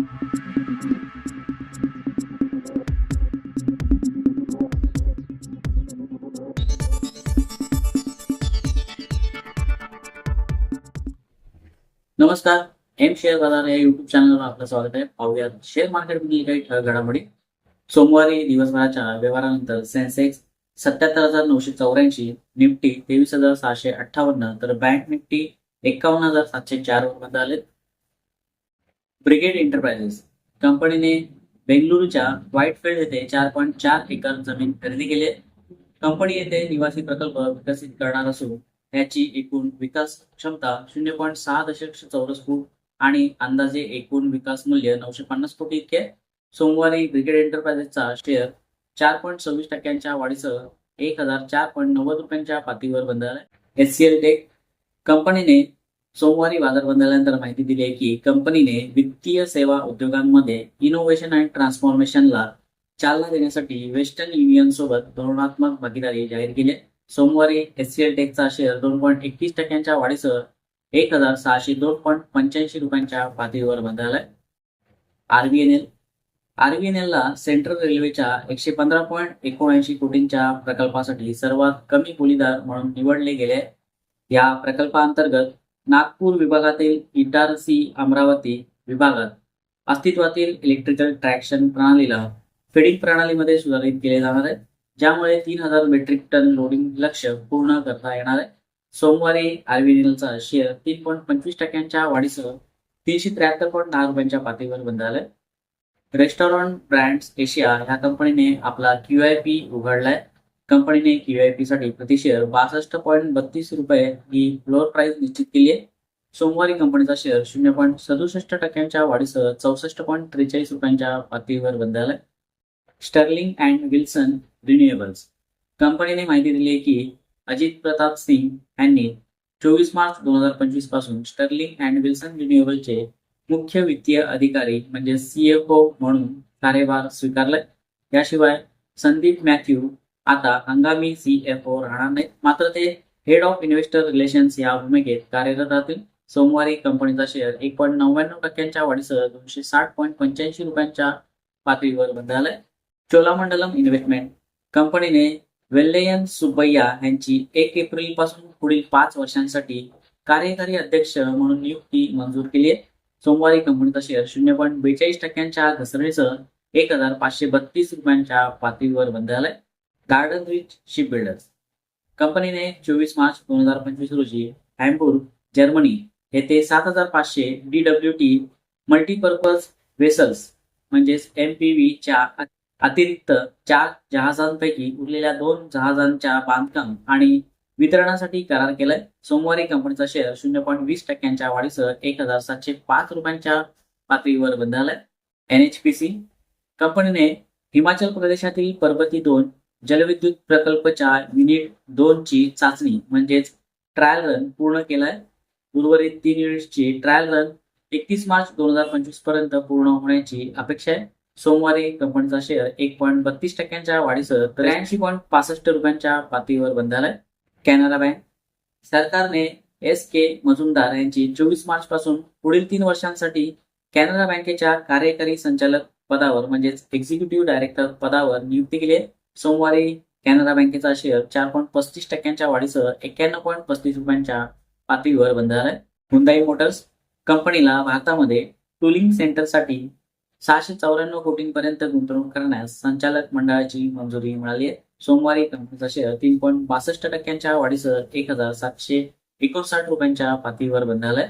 नमस्कार M share बाजार या युट्यूब चॅनलवर आपलं स्वागत आहे. पाहूया शेअर मार्केटमधील काही ठळ घडामोडी. सोमवारी दिवसभराच्या व्यवहारानंतर सेन्सेक्स सत्याहत्तर हजार नऊशे चौऱ्याऐंशी निफ्टी तेवीस हजार सहाशे अठ्ठावन्न तर बँक निफ्टी एकावन्न हजार सातशे चार वर बंद आलेत ब्रिगेड एंटरप्राइजेस कंपनीने बेंगलुरूच्या व्हाईटफील्ड येथे चार पॉईंट चार एकर जमीन खरेदी केली आहे. कंपनी येथे निवासी प्रकल्प विकसित करणार असून याची एकूण विकास क्षमता शून्य पॉईंट सहा दशलक्ष चौरस फूट आणि अंदाजे एकूण विकास मूल्य नऊशे पन्नास कोटी इतके आहे. सोमवारी ब्रिगेड एंटरप्राइजेसचा शेअर चार पॉईंट सव्वीस टक्क्यांच्या वाढीसह एक हजार चार पॉईंट नव्वद रुपयांच्या पातळीवर बंद झाला एस सी एल टेक कंपनीने सोमवारी बाजार बंदल्यानंतर माहिती दिली आहे की कंपनीने वित्तीय सेवा उद्योगांमध्ये इनोव्हेशन अँड ट्रान्सफॉर्मेशनला चालना देण्यासाठी वेस्टर्न युनियन सोबत धोरणात्मक भागीदारी जाहीर केली आहे. सोमवारी एचसीएल टेकचा शेअर दोन पॉईंट एकतीस टक्क्यांच्या वाढीसह एक हजार सहाशे दोन पॉईंट पंच्याऐंशी रुपयांच्या पातळीवर बंद झालाय आरबीएनएल आरबीएनएलला सेंट्रल रेल्वेच्या एकशे पंधरा पॉईंट एकोणऐंशी कोटींच्या प्रकल्पासाठी सर्वात कमी बोलीदार म्हणून निवडले गेले. या प्रकल्पाअंतर्गत नागपूर विभागातील इटारसी अमरावती विभागात अस्तित्वातील इलेक्ट्रिकल ट्रॅक्शन प्रणालीला फिडिंग प्रणालीमध्ये सुधारित केले जाणार आहे ज्यामुळे तीन हजार मेट्रिक टन लोडिंग लक्ष्य पूर्ण करता येणार आहे. सोमवारी आरबीएलचा शेअर तीन पॉईंट पंचवीस टक्क्यांच्या वाढीसह तीनशे त्र्याहत्तर पॉईंट दहा रुपयांच्या पातळीवर बंद झालाय. रेस्टॉरंट ब्रँड्स एशिया ह्या कंपनीने आपला क्यू आय पी उघडलाय. कंपनीने क्यूआयपी साठी प्रति शेअर बासष्ट पॉईंट बत्तीस रुपये ही फ्लोअर प्राइस निश्चित केली आहे. सोमवारी कंपनीचा शेअर शून्य पॉईंट सदुसष्ट टक्क्यांच्या वाढीसह चौसष्ट पॉईंट त्रेचाळीस रुपयांच्या पातळीवर बदल स्टर्लिंग अँड विल्सन रिन्युएबल्स कंपनीने माहिती दिली आहे की अजित प्रताप सिंग यांनी चोवीस मार्च दोन हजार पंचवीसपासून स्टर्लिंग अँड विल्सन रिन्युएबलचे मुख्य वित्तीय अधिकारी म्हणजे सीएफओ म्हणून कार्यभार स्वीकारलाय. याशिवाय संदीप मॅथ्यू आता हंगामी सीएफओ राहणार नाहीत. मात्र ते हेड ऑफ इन्व्हेस्टर रिलेशन्स या भूमिकेत कार्यरत राहतील. सोमवारी कंपनीचा शेअर एक पॉईंट नव्याण्णव टक्क्यांच्या वाढीसह दोनशे साठ पॉईंट पंच्याऐंशी रुपयांच्या पातळीवर बंद झालाय चोलामंडलम इन्व्हेस्टमेंट कंपनीने वेल्लेयन सुब्बैया यांची एक एप्रिलपासून पुढील पाच वर्षांसाठी कार्यकारी अध्यक्ष म्हणून नियुक्ती मंजूर केली आहे. सोमवारी कंपनीचा शेअर शून्य पॉईंट बेचाळीस टक्क्यांच्या घसरणीसह एक हजार पाचशे बत्तीस रुपयांच्या पातळीवर बंद झालाय गार्डन रिच शिप बिल्डर्स कंपनीने चोवीस मार्च दोन हजार पंचवीस रोजी हॅम्बुर्ग जर्मनी येथे सात हजार पाचशे D W T multipurpose vessels म्हणजेच एम पी व्हीच्या अतिरिक्त चार जहाजांपैकी उरलेल्या दोन जहाजांच्या बांधकाम आणि वितरणासाठी करार केलाय. सोमवारी कंपनीचा शेअर शून्य पॉईंट वीस टक्क्यांच्या वाढीसह एक हजार सातशे पाच रुपयांच्या पातळीवर बंद झालाय. एन एच पी सी कंपनीने हिमाचल प्रदेशातील पर्वती दोन जलविद्युत प्रकल्पच्या युनिट दोन ची चाचणी म्हणजेच ट्रायल रन पूर्ण केलाय. उर्वरित तीन युनिट्सची ट्रायल रन एकतीस मार्च दोन हजार पंचवीसपर्यंत पूर्ण होण्याची अपेक्षा आहे. सोमवारी कंपनीचा शेअर एक पॉईंट बत्तीस टक्क्यांच्या वाढीसह त्र्याऐंशी पॉईंट पासष्ट रुपयांच्या पातळीवर बंद झालाय कॅनरा बँक सरकारने एस के मजुमदार यांची चोवीस मार्च पासून पुढील तीन वर्षांसाठी कॅनरा बँकेच्या कार्यकारी संचालक पदावर म्हणजेच एक्झिक्युटिव्ह डायरेक्टर पदावर नियुक्ती केली आहे. सोमवारी कॅनरा बँकेचा शेअर चार पॉईंट पस्तीस टक्क्यांच्या वाढीसह एक्क्याण्णव पॉईंट पस्तीस रुपयांच्या पातळीवर बंद झालाय हुंदाई मोटर्स कंपनीला भारतामध्ये टूलिंग सेंटरसाठी सहाशे चौऱ्याण्णव कोटींपर्यंत गुंतवणूक करण्यास संचालक मंडळाची मंजुरी मिळाली आहे. सोमवारी कंपनीचा शेअर तीन पॉईंट बासष्ट टक्क्यांच्या वाढीसह एक हजार सातशे एकोणसाठ रुपयांच्या पातळीवर बंद झालाय